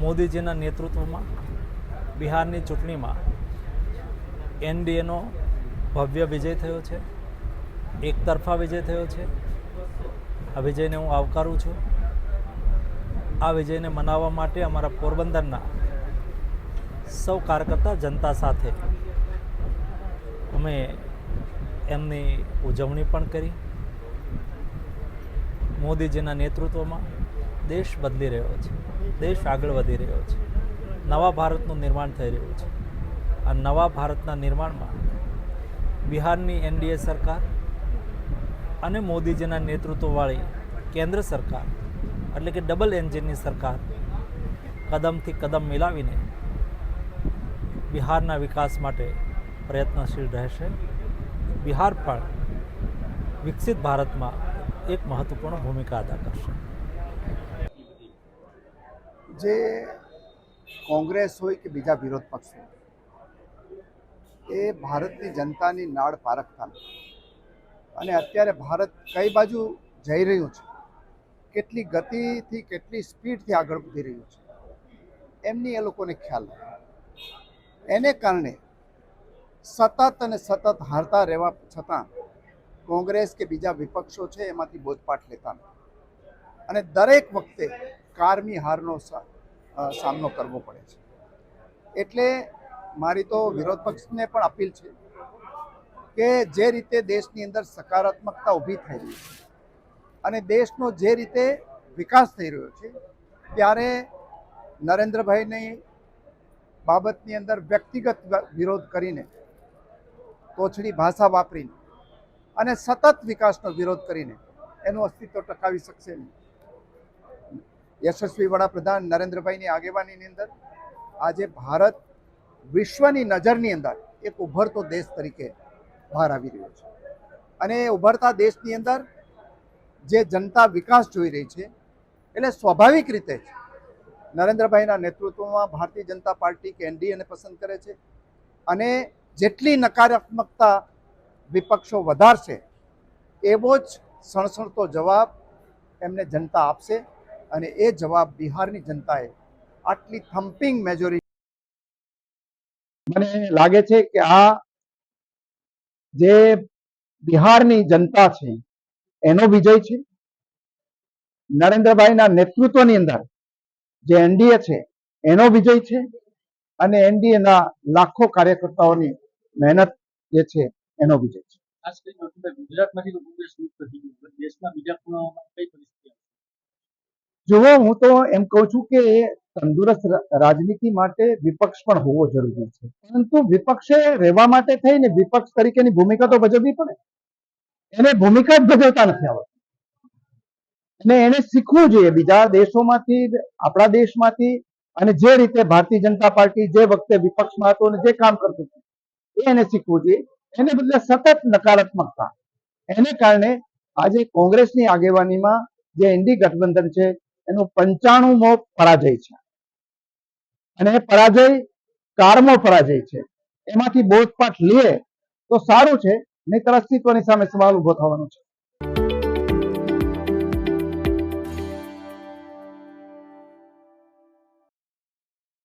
મોદીજીના નેતૃત્વમાં બિહારની ચૂંટણીમાં એનડીએનો ભવ્ય વિજય થયો છે. એકતરફા વિજય થયો છે. આ વિજયને હું આવકારું છું. આ વિજયને મનાવવા માટે અમારા પોરબંદરના સૌ કાર્યકર્તા જનતા સાથે અમે એમની ઉજવણી પણ કરી. મોદીજીના નેતૃત્વમાં દેશ બદલી રહ્યો છે. દેશ આગળ વધી રહ્યો છે. નવા ભારતનું નિર્માણ થઈ રહ્યું છે. આ નવા ભારતના નિર્માણમાં બિહારની એનડીએ સરકાર અને મોદીજીના નેતૃત્વવાળી કેન્દ્ર સરકાર એટલે કે ડબલ એન્જિનની સરકાર કદમથી કદમ મિલાવીને બિહારના વિકાસ માટે પ્રયત્નશીલ રહેશે. બિહાર પણ વિકસિત ભારતમાં એક મહત્વપૂર્ણ ભૂમિકા અદા કરશે. જે કોંગ્રેસ હોય કે બીજા વિરોધ પક્ષ હોય, એ ભારતની જનતાની નાડ પારખતા અને અત્યારે ભારત કઈ બાજુ જઈ રહ્યું છે, કેટલી ગતિથી, કેટલી સ્પીડથી આગળ વધી રહ્યું છે, એમની એ લોકોને ખ્યાલ નથી. એને કારણે સતત અને સતત હારતા રહેવા છતાં કોંગ્રેસ કે બીજા વિપક્ષો છે, એમાંથી બોધપાઠ લેતા નથી. અને દરેક વખતે કારમી હારનો સામનો કરવો પડે છે. એટલે મારી તો વિરોધ પક્ષને પણ અપીલ છે કે જે રીતે દેશની અંદર સકારાત્મકતા ઊભી થઈ રહી છે અને દેશનો જે રીતે વિકાસ થઈ રહ્યો છે, ત્યારે નરેન્દ્રભાઈની બાબતની અંદર વ્યક્તિગત વિરોધ કરીને તોછડી ભાષા વાપરીને અને સતત વિકાસનો વિરોધ કરીને એનું અસ્તિત્વ ટકાવી શકશે નહીં. યશસ્વી વડાપ્રધાન નરેન્દ્રભાઈની આગેવાનીની અંદર આજે ભારત વિશ્વની નજરની અંદર એક ઉભરતો દેશ તરીકે બહાર આવી રહ્યો છે. અને એ ઉભરતા દેશની અંદર જે જનતા વિકાસ જોઈ રહી છે, એટલે સ્વાભાવિક રીતે જ નરેન્દ્રભાઈના નેતૃત્વમાં ભારતીય જનતા પાર્ટી કે એનડીએને પસંદ કરે છે. અને જેટલી નકારાત્મકતા વિપક્ષો વધારશે, એવો જ સણસણતો જવાબ એમને જનતા આપશે. અને એ જવાબ બિહારની જનતાએ આટલી થમ્પિંગ મેજોરિટી મને લાગે છે કે આ જે બિહારની જનતા છે એનો વિજય છે. નરેન્દ્રભાઈના નેતૃત્વની અંદર જે એનડીએ છે એનો વિજય છે. અને એનડીએના લાખો કાર્યકર્તાઓની મહેનત જે છે એનો વિજય છે. જુઓ, હું તો એમ કહું છું કે તંદુરસ્ત રાજનીતિ માટે વિપક્ષ પણ હોવો જરૂરી છે. પરંતુ વિપક્ષે રહેવા માટે થઈને વિપક્ષ તરીકેની ભૂમિકા તો ભજવવી પડે. એને ભૂમિકા જ ભજવતા નથી આવડતી. અને એને શીખવું જોઈએ. બીજા દેશોમાંથી, આપણા દેશમાંથી અને જે રીતે ભારતીય જનતા પાર્ટી જે વખતે વિપક્ષમાં હતો અને જે કામ કરતું હતું, એ એને શીખવું જોઈએ. એને બદલે સતત નકારાત્મકતા. એને કારણે આજે કોંગ્રેસની આગેવાનીમાં જે એનડી ગઠબંધન છે એનો પંચાણુંમો પરાજય છે. અને એ પરાજય કારમો પરાજય છે. એમાંથી બોધપાઠ લે તો સારું છે, નહીતર અસ્તિત્વની સામે સવાલ ઊભો થવાનો છે.